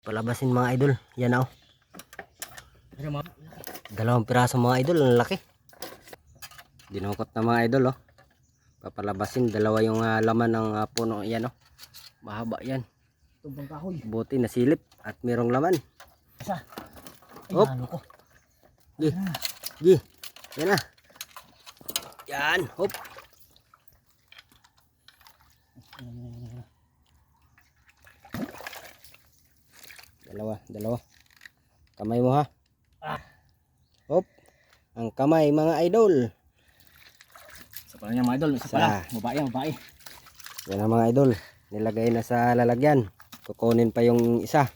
Palabasin mga idol. Yan oh. Pero mga Dalawang piraso mga idol. Ang laki. Dinukot na mga idol oh. Papalabasin. Dalawa yung ah, laman ng ah, puno. Yan oh. Mahaba yan. tumbang kahoy. Buti nasilip. At merong laman. Isa. Ay, Hop. ko. Gi. Gi. Yan na. Yan. Hop. Dalawa. Dalawa. Kamay mo ha. Ah. Hop. Ang kamay mga idol. Isa pala niya mga idol. Isa Isa. pala. Babae, babae. Yan ang mga idol. Nilagay na sa lalagyan. Kukunin pa yung isa.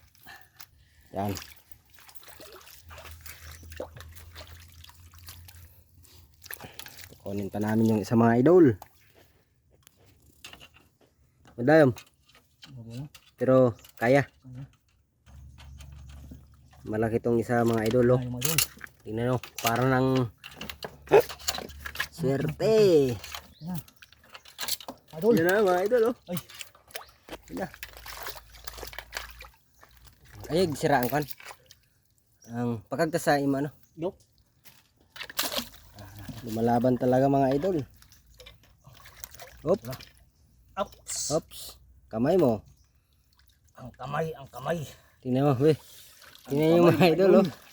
Yan. Kukunin pa namin yung isa mga idol. Madayom. Pero kaya. Malaki tong isa mga idol. Oh. Tingnan nyo. Parang ng swerte. Idol. Yan na mga idol. Oh. Ay. Yan. Ayag siraan kan. Ang pagkagtas sa ima no. Yo. Lumalaban talaga mga idol. Hop, Ups. hops. Kamay mo. Ang kamay, ang kamay. Tingnan mo, we. Tingnan yung mga idol, oh.